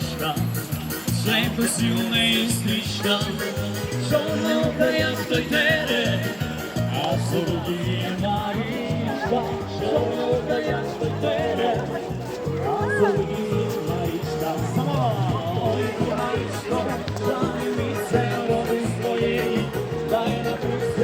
стрічка, шлейку сілної стрічка, чорнука, як той тере, а солодіє Марічка, чорнука, як той тере, а солодіє Марічка, сама, ой, Марічко, дай місце роди своєї, дай на пусть